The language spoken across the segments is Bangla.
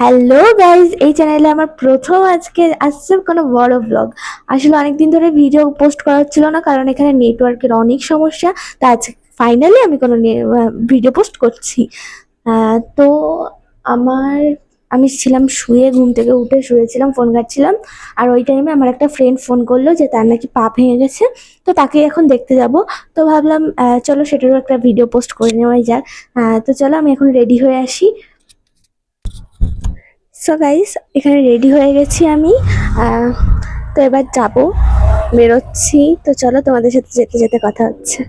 হ্যালো গাইজ এই চ্যানেলে আমার প্রথম আজকে আসছে কোনো বড় ব্লগ আসলে অনেকদিন ধরে ভিডিও পোস্ট করা হচ্ছিল না, কারণ এখানে নেটওয়ার্কের অনেক সমস্যা। তা আজ ফাইনালি আমি কোনো ভিডিও পোস্ট করছি। তো আমার আমি ছিলাম, শুয়ে, ঘুম থেকে উঠে শুয়েছিলাম ফোন ঘাটছিলাম। আর ওই টাইমে আমার একটা ফ্রেন্ড ফোন করল যে তার নাকি পা ভেঙে গেছে। তো তাকে এখন দেখতে যাব। তো ভাবলাম চলো সেটারও একটা ভিডিও পোস্ট করে নেওয়াই যাক। তো চলো আমি এখন রেডি হয়ে আসি। সো গাইস এখানে রেডি হয়ে গেছি আমি। তো এবার যাব, বেরোচ্ছি। তো চলো তোমাদের সাথে যেতে যেতে কথা হচ্ছে।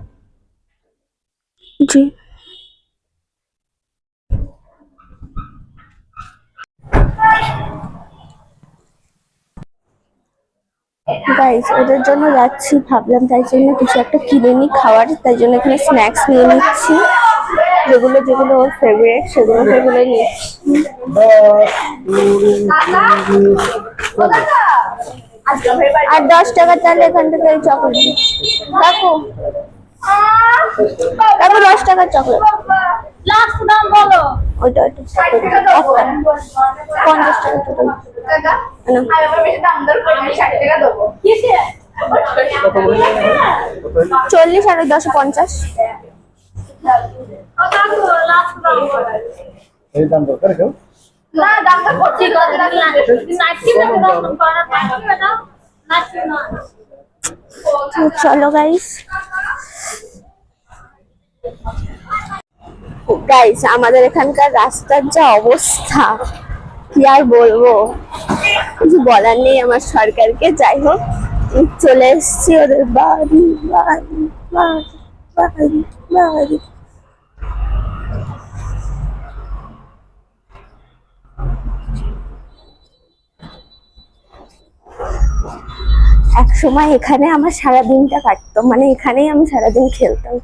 জি। গাইস ওদের জন্য যাচ্ছি, ভাবলাম তাই জন্য কিছু একটা কিনে নিই খাওয়ার, তাই জন্য এখানে স্ন্যাক্স নিয়ে নিচ্ছি। যেগুলো যেগুলো ওর ফেভারিট সেগুলো সেগুলো নিচ্ছি। আর দশ টাকা তাহলে এখান থেকে চকলেট কাকু কাকু দশ টাকার চকলেট লাস্ট দাম বলো। ওইটা ওইটা। পঞ্চাশ টাকা চল্লিশ আর দশে পঞ্চাশ। লাস্ট দাম বলো। এই দাম দরকার কেউ? চলো গাইস গাইস আমাদের এখানকার রাস্তার যা অবস্থা কি আর বলব কিছু বলার নেই আমার সরকারকে যাই হোক চলে এসছি ওদের বাড়ি বাড়ি বাড়ি বাড়ি বাড়ি এক সময় এখানে আমার সারা দিনটা কাটতো। মানে এখানেই আমি সারাদিন খেলতাম।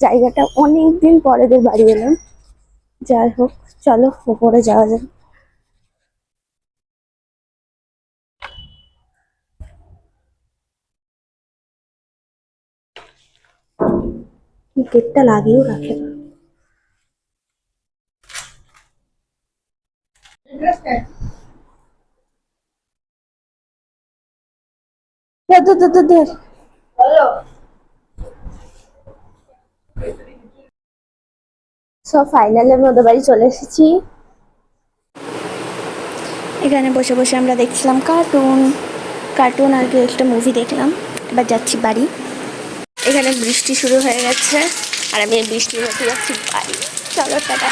জায়গাটা অনেক দিন এদের বাড়ি এলাম। যাই হোক, চলো উপরে যাওয়া যাক। গেটটা লাগিয়েও রাখে না। দে, দে, দে, দে, দে। বলো। ফাইনালে মধ্যে বাড়ি চলে এসেছি। এখানে বসে বসে আমরা দেখছিলাম কার্টুন কার্টুন আর কি একটা মুভি দেখলাম। এবার যাচ্ছি বাড়ি। এখানে বৃষ্টি শুরু হয়ে গেছে। আর আমি এই বৃষ্টির মধ্যে যাচ্ছি বাড়ি। চলো টাটা।